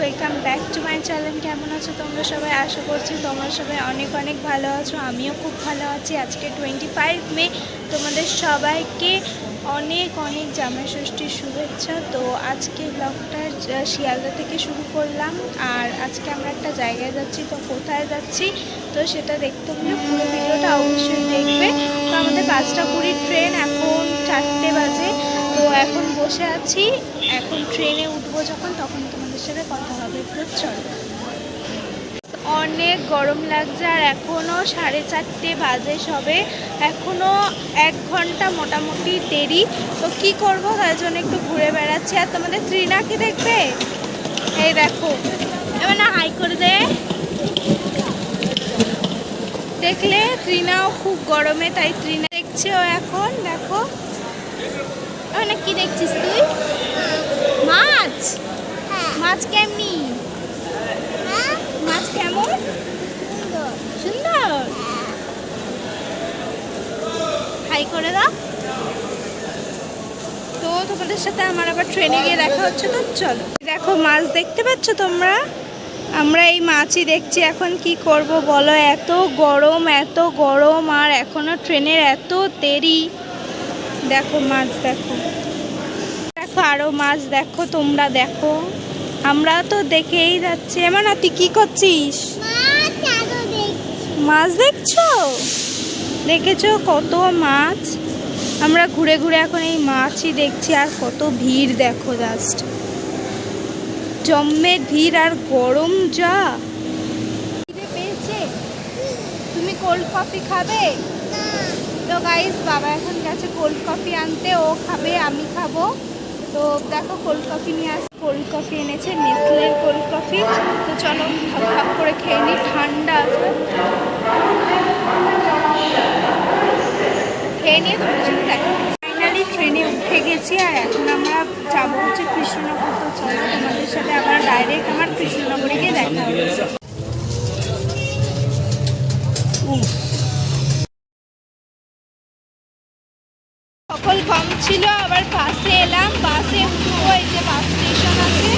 Welcome back to my channel কেমন আছো তোমরা সবাই? আশা করছি তোমরা সবাই অনেক অনেক ভালো আছো। আমিও খুব ভালো আছি। আজকে টোয়েন্টি ফাইভ মে। তোমাদের সবাইকে অনেক অনেক জামাই ষষ্ঠীর শুভেচ্ছা। তো আজকে ব্লগটা শিয়ালদা থেকে শুরু করলাম। আর আজকে আমরা একটা জায়গায় যাচ্ছি, তো কোথায় যাচ্ছি, তো সেটা দেখতে হলে পুরো ভিডিওটা অবশ্যই দেখবে। তো আমাদের পাঁচটা কুড়ির ট্রেন এখন চারটে বাজে। তো এখন বসে আছি। এখন ট্রেনে উঠবো যখন, তখন সাথে কথা হবে তো চলো অনেক গরম লাগছে আর এখনও সাড়ে চারটে বাজে সবে। এখনও এক ঘণ্টা মোটামুটি দেরি। তো কি করব? তার জন্য একটু ঘুরে বেড়াচ্ছি। আর তোমাদের ত্রিনাকে দেখবে? এই দেখো। এবার না হাই করে দে। দেখলে ত্রিনাও খুব গরমে, তাই ত্রিনা দেখছে ও এখন। দেখো। ওখানে কি দেখছিস তুই? মাছ! মাছ কেমনি? মাছ কেমন? সুন্দর। হাই করে দাও। তো তোমাদের সাথে আমার আবার ট্রেনে গিয়ে দেখা হচ্ছে তো চলো। দেখো মাছ দেখতে পাচ্ছ তোমরা? আমরা এই মাছই দেখছি এখন কি করব বলো? এত গরম এত গরম আর এখনও ট্রেনের এত দেরি। দেখো মাছ দেখো। দেখো আরও মাছ দেখো তোমরা দেখো। আমরা তো দেখেই যাচ্ছি। এমন তুই কি করছিস? মাছ দেখছ। দেখেছ? কত মাছ? আমরা ঘুরে ঘুরে এখন এই মাছই দেখছি আর কত ভিড় দেখো জাস্ট জম্মের ভিড় আর গরম যা। পেয়েছে? তুমি কোল্ড কফি খাবে? তো গাইস বাবা এখন গেছে কোল্ড কফি আনতে ও খাবে আমি খাব। তো দেখো কোল্ড কফি নিয়ে আস। কোল্ড কফি এনেছে, নেসলের কোল্ড কফি তো চলো ভাগ ভাগ করে খেয়ে নিই ঠান্ডা আছে। খেয়ে নিয়ে তোমাদের সাথে দেখা ফাইনালি ট্রেনে উঠে গেছি আর এখন আমরা যাব হচ্ছে কৃষ্ণনগর। তো চলো তোমাদের সাথে আবার ডাইরেক্ট আমার কৃষ্ণনগরে গিয়ে দেখা হচ্ছে সকল কম ছিল আবার বাসে এলাম। বাসে উঠবো এই যে বাস স্টেশন আছে।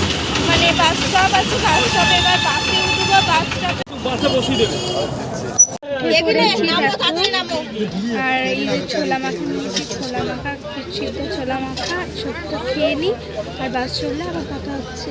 মানে বাস স্টপ আছে বাস স্টপে এবার বাসে উঠবো বাস স্টপে বাসে বসিয়ে দেবে। আর এই যে ছোলা মাখা নিয়েছি ছোলা মাখা সিদ্ধ ছোলা মাখা সত্য খেয়ে নিই আর বাস চললে আবার কথা হচ্ছে।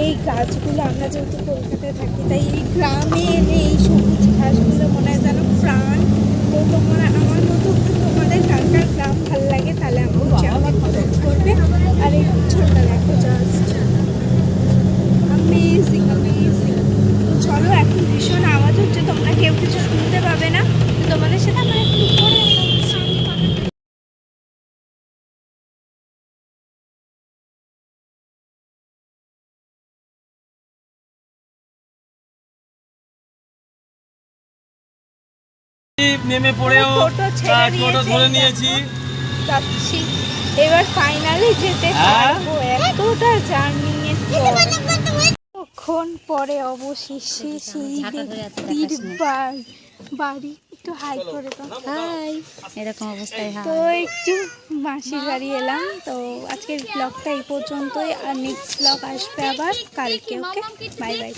এই গাছগুলো আমরা যেহেতু কলকাতায় থাকি তাই এই গ্রামে এলে এই সবুজ ঘাসগুলো মনে হয় যেন প্রাণ। তো তোমরা আমার মতো তোমাদের কার কার গ্রাম ভালো লাগে তাহলে আমার চ্যানেলে কমেন্ট করবে। আর এই পিছনটা দেখো জাস্ট অ্যামেজিং অ্যামেজিং চলো এখন ভীষণ আওয়াজ হচ্ছে তোমরা কেউ কিছু শুনতে পাবে না। তো তোমাদের সাথে আমার একটু নেমে পড়েও টোটো। ধরে নিয়েছি। যাচ্ছি। এবার ফাইনালি যেতে হ্যাঁ? পারব এতটা জার্নি কখন পরে অবশেষে সেই ব্যক্তির বাড়ি। একটু হাই করে দাও। হাই এরকম অবস্থায় হ্যাঁ। তো একটু মাসির বাড়ি এলাম। তো আজকের ব্লগটা এই পর্যন্তই। আর নেক্সট ব্লগ আসবে আবার কালকে ওকে বাই বাই